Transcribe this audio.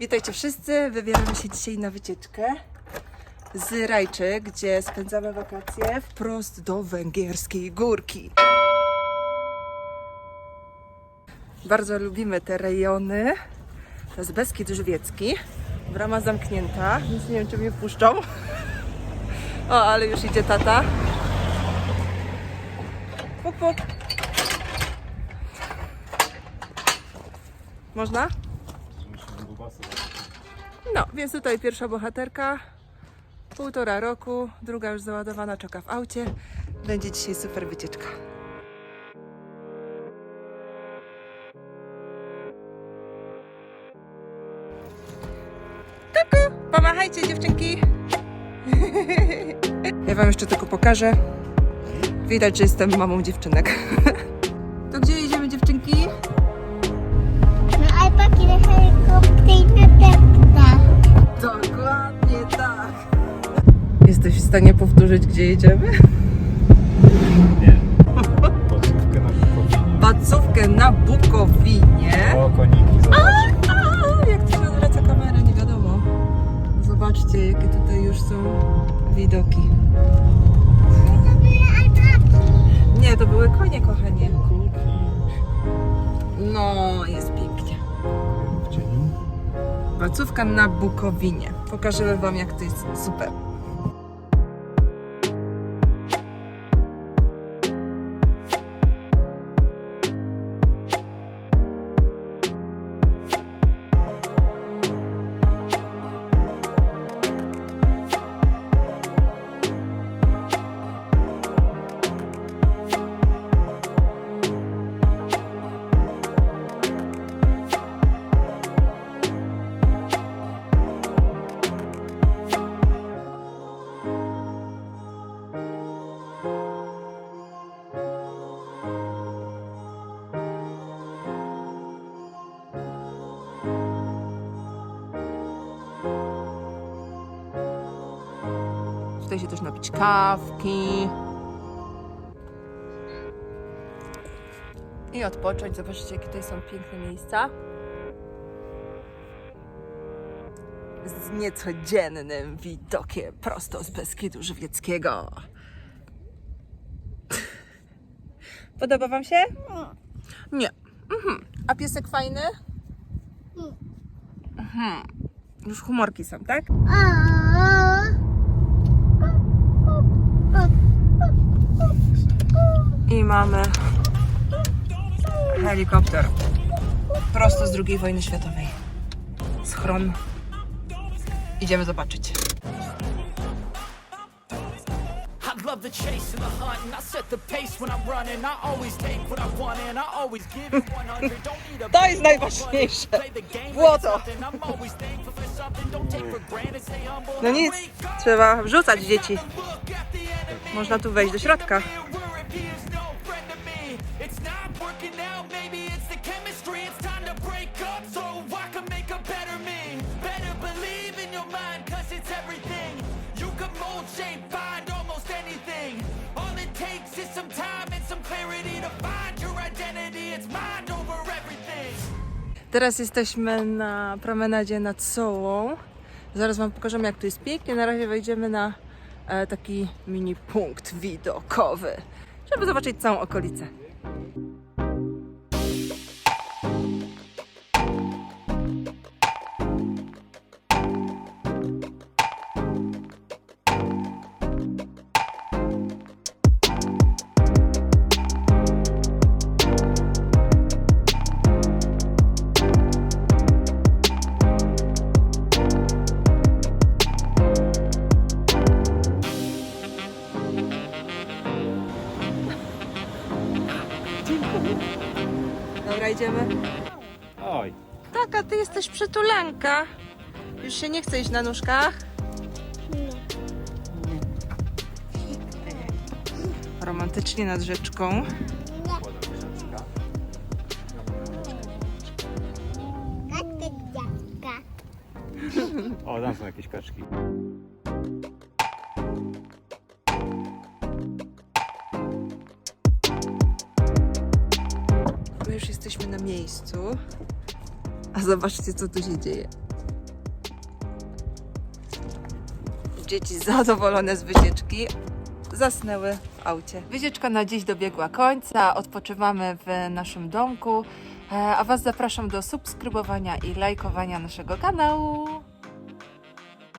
Witajcie wszyscy, wybieramy się dzisiaj na wycieczkę z Rajczy, gdzie spędzamy wakacje wprost do węgierskiej górki. Bardzo lubimy te rejony. To jest Beskid Żywiecki. Brama zamknięta, więc nie wiem, czy mnie puszczą. O, ale już idzie tata. Puk, puk. Można? No, więc tutaj pierwsza bohaterka. Półtora roku, druga już załadowana, czeka w aucie. Będzie dzisiaj super wycieczka. Kuku, pomachajcie dziewczynki. Ja wam jeszcze tylko pokażę. Widać, że jestem mamą dziewczynek. To gdzie jedziemy dziewczynki? Powtórzyć, gdzie jedziemy? Nie. Na Bukowinie. Pacówkę na Bukowinie. O, koniki, zobacz. A, jak to się odwraca kamera, nie wiadomo. Zobaczcie, jakie tutaj już są widoki. Nie, to były konie, kochanie. No, jest pięknie. Pacówka na Bukowinie. Pokażemy Wam, jak to jest super. Tutaj się też napić kawki. I odpocząć. Zobaczcie, jakie tutaj są piękne miejsca. Z niecodziennym widokiem prosto z Beskidu Żywieckiego. Podoba Wam się? Nie. Mhm. A piesek fajny? Mhm. Już humorki są, tak? A. I mamy helikopter prosto z II wojny światowej. Schron. Idziemy zobaczyć. I love the chase and the hunt, and I set the pace when I'm running. I always take what I want, and I always give it 100. Don't need a To jest najważniejsze. Błoto. No nic, trzeba wrzucać dzieci. Można tu wejść do środka. Teraz jesteśmy na promenadzie nad Sołą. Zaraz Wam pokażemy, jak tu jest pięknie. Na razie wejdziemy na e, taki mini punkt widokowy, żeby zobaczyć całą okolicę. Idziemy. Oj. Tak, a ty jesteś przytulanka. Już się nie chce iść na nóżkach? Romantycznie nad rzeczką. Kaczka dziadka. O, tam są jakieś kaczki. jesteśmy na miejscu. A zobaczcie, co tu się dzieje. Dzieci zadowolone z wycieczki zasnęły w aucie. Wycieczka na dziś dobiegła końca. Odpoczywamy w naszym domku. E, a Was zapraszam do subskrybowania i lajkowania naszego kanału.